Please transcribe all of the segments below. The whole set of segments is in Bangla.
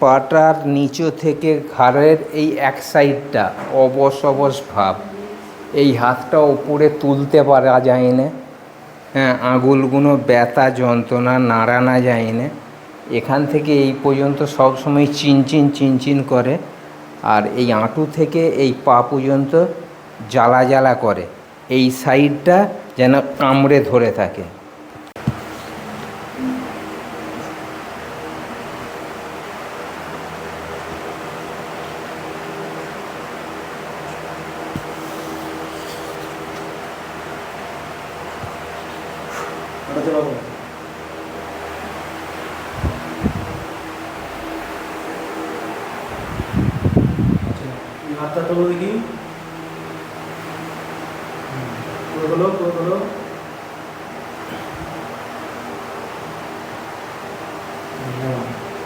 পাটার নিচু থেকে ঘাড়ের এই এক সাইডটা, অবশ অবশ ভাব। এই হাতটা ওপরে তুলতে পারা যায় না। হ্যাঁ আঙুলগুলো ব্যথা, যন্ত্রণা নাড়ানো যায় না। এখান থেকে এই পর্যন্ত সব সময় চিনচিন চিনচিন করে আর এই আঁটু থেকে এই পা পর্যন্ত জ্বালা জ্বালা করে। এই সাইডটা যেন কামড়ে ধরে থাকে। হাতটা তোলো দেখি। পুরো তোলো।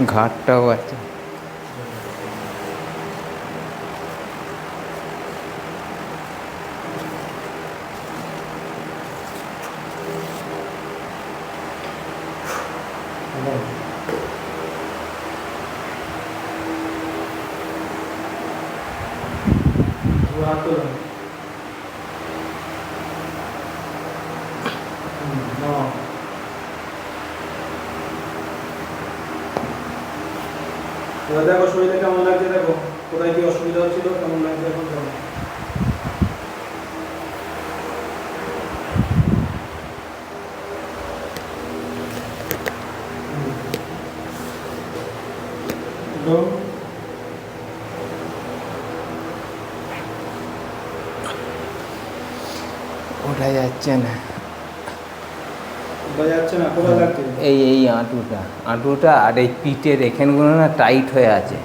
ঘাটটাও আছে। হুম, নাও। এবার দেখো শরীরে কেমন লাগছে দেখো কোথায় কি অসুবিধা হচ্ছিল কেমন লাগছে এখন দেখো হুম। ওঠা যাচ্ছে না। এই এই আঁটুটা আঁটুটা আর এই পিঠের এখানগুলো না টাইট হয়ে আছে।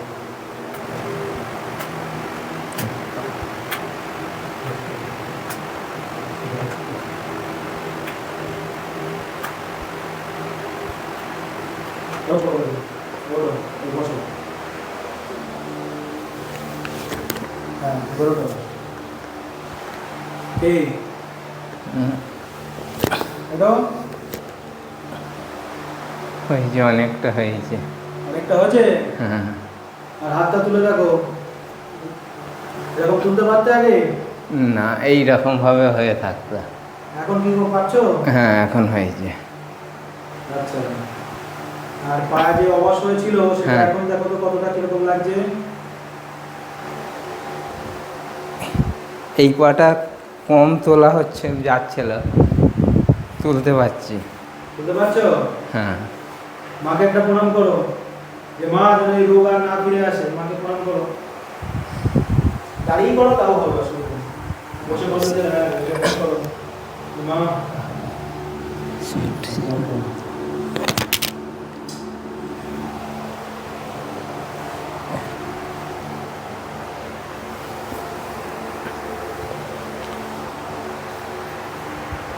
বসো, হয়েছে অনেকটা হয়েছে। অনেকটা হয়েছে? হ্যাঁ। আর হাতটা তুলে দেখো। এরকম তুলতে পারতে আগে? না এই রকম ভাবে হয়ে থাকতো। এখন কি পারছ হ্যাঁ এখন হয়েছে। আচ্ছা। আর পায়ে যে অবশ হয়েছিল সেটা হ্যাঁ। এখন দেখো তো কতটা কীরকম লাগছে? এই পাটা কম তোলা হচ্ছে যাচ্ছিল তুলতে পারছি। বুঝতে পারছ? হ্যাঁ। মাকে একটা প্রণাম করো। যে মা যেন এই রোগ আর না ফিরে আসে মাকে প্রণাম করো। দাঁড়িয়ে করো তাও করো। বসে বসে যে, মা।